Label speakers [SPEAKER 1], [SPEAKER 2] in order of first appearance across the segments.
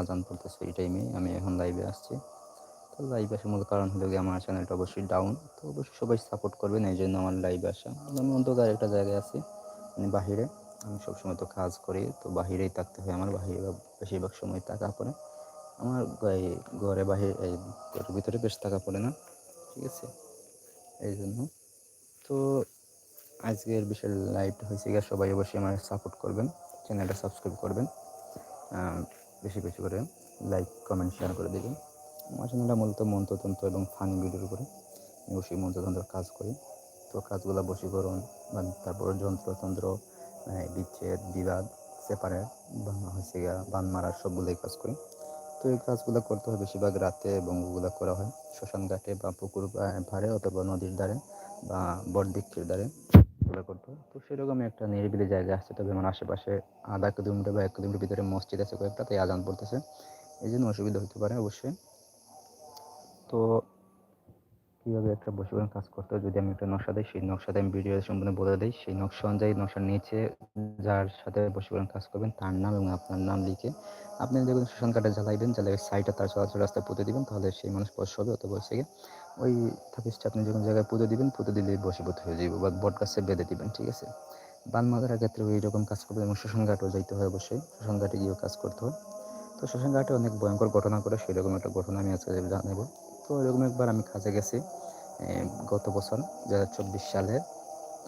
[SPEAKER 1] আজান পড়তেছে এই টাইমে আমি এখন লাইভে আসছি। তো লাইভে আসার মূল কারণ হলো গিয়ে আমার চ্যানেলটা অবশ্যই ডাউন তো অবশ্যই সবাই সাপোর্ট করবেন, এই জন্য আমার লাইভে আসা। আমি অন্ধকার একটা জায়গায় আছি মানে বাহিরে। আমি সবসময় তো কাজ করি, তো বাহিরেই থাকতে হয় আমার, বাহিরে বেশিরভাগ সময় থাকা পড়ে। আমার ঘরে বাহিরে, এই ঘরের ভিতরে বেশ থাকা পড়ে না, ঠিক আছে? এই জন্য। তো আজকের বিশাল লাইভটা হয়েছে গিয়ে সবাই অবশ্যই আমার সাপোর্ট করবেন চ্যানেলটা সাবস্ক্রাইব করবেন। বেশি বেশি করে লাইক কমেন্ট শেয়ার করে দেবেন। আমার চ্যানেলটা মূলত মন্ত্রতন্ত্র এবং ফানি ভিডিওর উপরে। আমি অবশ্যই মন্ত্রতন্ত্র কাজ করি। তো কাজগুলো বশীকরণ বা তারপর যন্ত্রতন্ত্র বিচ্ছেদ, বিবাদ সেপারেট বা হচ্ছে বান মারার সবগুলোই কাজ করি। তো এই কাজগুলো করতে হয় বেশিরভাগ রাতে এবং ওগুলো করা হয়। শ্মশান ঘাটে বা পুকুর ধারে অথবা নদীর ধারে বা বটবৃক্ষের ধারে। এগুলো করতে। তো সেরকমই একটা নিরিবিলি জায়গা আছে। তবে আমার আশেপাশে আধা কিলোমিটার বা এক কিলোমিটার ভিতরে মসজিদ আছে কয়েকটা, তাই আজান পড়তেছে। এই জন্য অসুবিধা হতে পারে অবশ্যই। তো কীভাবে একটা বসীকরণ কাজ করতে যদি আমি একটা নকশা দিই, সেই নকশাতে আমি ভিডিও সম্পূর্ণ বলে দিই। সেই নকশা অনুযায়ী নকশার নিচে যার সাথে বসীকরণ কাজ করবেন, তার নাম এবং আপনার নাম লিখে আপনি যখন শ্মশান কাঠে জ্বালাইবেন জ্বালাই সাইডটা তার চলাচল রাস্তায় পুঁতে দিবেন, তাহলে সেই মানুষ বস হবে অত বসে গিয়ে ওই থাপিসটা আপনি যখন জায়গায় পুঁতে দিবেন, পুঁতে দিলে বসীভূত হয়ে যাবে বা বট গাছে বেঁধে দিবেন, ঠিক আছে? বান মাদার ক্ষেত্রে ওই রকম কাজ করবে এবং শ্মশান ঘাটও যাইতে হয় অবশ্যই শ্মশান ঘাটে গিয়েও কাজ করতে হয়। তো শ্মশান ঘাটে অনেক ভয়ঙ্কর ঘটনা করে সেরকম একটা ঘটনা আমি আজকে জানাব। তো এরকম একবার আমি কাজে গেছি গত বছর দু হাজার চব্বিশ সালে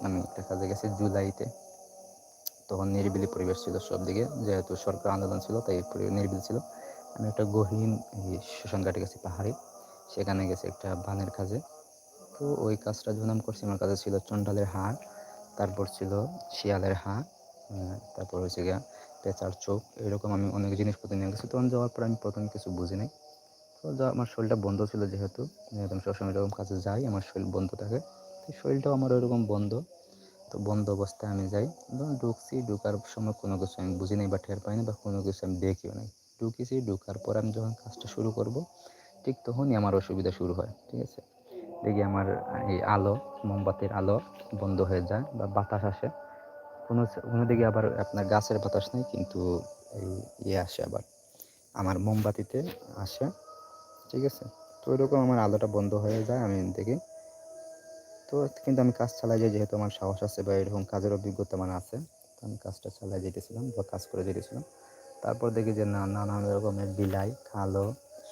[SPEAKER 1] আমি একটা কাজে গেছি জুলাইতে। তখন নিরিবিলি পরিবেশ ছিল সব দিকে যেহেতু সরকার আন্দোলন ছিল, তাই নিরিবিলি ছিল। আমি একটা গহীন শ্মশান ঘাটে গেছি, পাহাড়ে। সেখানে গেছি একটা বানের কাজে। তো ওই কাজটা যখন আমি করছি, আমার কাছে ছিল চন্ডালের হাড়, তারপর ছিল শিয়ালের হাড় তারপর হচ্ছে গিয়া পেঁচার চোখ, এরকম আমি অনেক জিনিসপত্র নিয়ে গেছি। তখন যাওয়ার পর আমি প্রথমে কিছু বুঝি নাই। তো আমার শরীরটা বন্ধ ছিল যেহেতু আমি সবসময় এরকম কাজে যাই, আমার শরীর বন্ধ থাকে। তো শরীরটাও আমার ওইরকম বন্ধ। তো বন্ধ অবস্থায় আমি যাই। ধরুন ঢুকছি, ঢুকার সময় কোনো কিছু আমি বুঝি নাই বা টের পাই না বা কোনো কিছু আমি দেখিও নাই। ঢুকেছি, ঢুকার পর আমি যখন কাজটা শুরু করব ঠিক তখনই আমার অসুবিধা শুরু হয়, ঠিক আছে? দেখি আমার এই আলো, মোমবাতির আলো বন্ধ হয়ে যায় বা বাতাস আসে। কোনো কোনো দিকে আবার আপনার গাছের বাতাস নেই, কিন্তু এই ইয়ে আসে আবার। আমার মোমবাতিতে আসে, ঠিক আছে? তো ওইরকম আমার আলোটা বন্ধ হয়ে যায় আমি দেখি। তো কিন্তু আমি কাজ চালাই যাই, যেহেতু আমার সাহস আছে বা এরকম কাজের অভিজ্ঞতা আমার আছে, তো আমি কাজটা চালাই যেতেছিলাম বা কাজ করে যেতেছিলাম তারপর দেখি যে না, নানান রকমের বিলাই কালো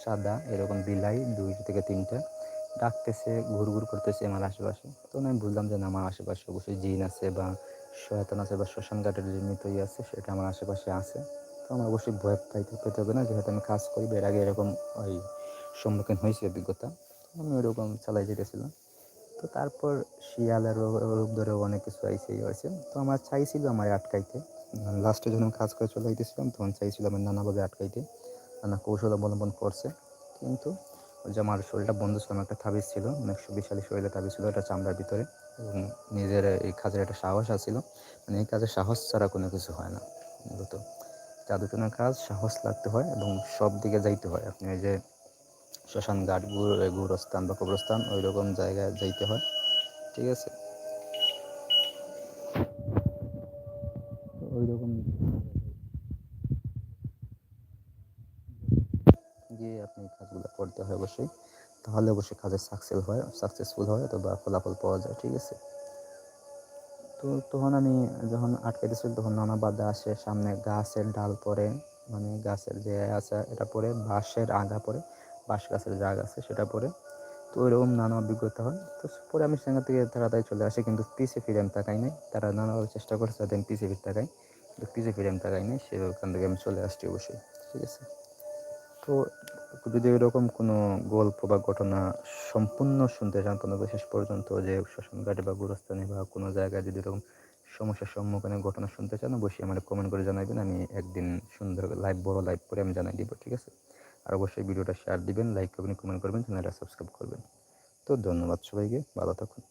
[SPEAKER 1] সাদা, এরকম বিলাই, দুই থেকে তিনটা। ডাকতেছে, ঘুর ঘুর করতেছে আমার আশেপাশে। তখন আমি বুঝলাম যে না, আমার আশেপাশে অবশ্যই জিন আছে বা শয়তান আছে বা শ্মশান ঘাটের যে মৃতই আছে, সেটা আমার আশেপাশে আছে। তো আমার অবশ্যই ভয় পাইতে পেতে হবে না, যেহেতু আমি কাজ করি, এর আগে এরকম ওই সম্মুখীন হয়েছে অভিজ্ঞতা। আমি ওরকম চালাই যেতেছিলাম। তো তারপর শিয়ালের রূপ ধরেও অনেক কিছু আইসে হয়েছে। তো আমার চাইছিল আমার আটকাইতে। লাস্টে যখন কাজ করে চলে যেতেছিলাম তখন চাইছিল আমার নানাভাবে আটকাইতে। নানা কৌশল অবলম্বন করছে। কিন্তু যে আমার শরীরটা বন্ধ ছিল, আমার একটা তাবিজ ছিল, অনেক শক্তিশালী শরীরে তাবিজ ছিল এটা চামড়ার ভিতরে এবং নিজের এই কাজের একটা সাহস আছিল। মানে এই কাজে সাহস ছাড়া কোনো কিছু হয় না, মূলত। জাদুটনার কাজ, সাহস লাগতে হয় এবং সব দিকে যাইতে হয়। আপনি ওই যে শ্মশান ঘাট গুরস্থান বা কবরস্থান ওই রকম জায়গায় যাইতে হয়, ঠিক আছে? ওই রকম গিয়ে আপনি কাজগুলো করতে হয় অবশ্যই। তাহলে অবশ্যই কাজের সাকসেস হয় সাকসেসফুল হয় অথবা ফলাফল পাওয়া যায়, ঠিক আছে? তো তখন আমি যখন আটকে দিয়েছিল, তখন নানা বাধা আসে, সামনে গাছের ডাল পরে মানে গাছের যে আছে এটা পরে বাঁশের আগা পরে বাঁশ গাছের জাগ আছে সেটা পরে তো ওইরকম নানা অভিজ্ঞতা হয়। তো পরে আমি সেখান থেকে তাড়াতাড়ি চলে আসি, কিন্তু পিছে ফিরে আমি তাকাই নাই। তারা নানাভাবে চেষ্টা করছে যাতে আমি পিছে ফিরে তাকাই। কিন্তু পিছে ফিরে আমি তাকাই নাই সেখান থেকে আমি চলে আসছি অবশ্যই, ঠিক আছে? তো যদি এরকম কোনো গল্প বা ঘটনা সম্পূর্ণ শুনতে চান কোনো শেষ পর্যন্ত যে শ্মশান ঘাটে বা গুরস্থানে বা কোনো জায়গায় যদি এরকম সমস্যার সম্মুখীনের ঘটনা শুনতে চান, অবশ্যই আমার কমেন্ট করে জানাবেন। আমি একদিন সুন্দর লাইভ বড় লাইভ করে আমি জানাই দিব, ঠিক আছে? আর অবশ্যই ভিডিওটা শেয়ার দিবেন লাইক করবেন কমেন্ট করবেন চ্যানেলটা সাবস্ক্রাইব করবেন। তো ধন্যবাদ সবাইকে, ভালো থাকুন।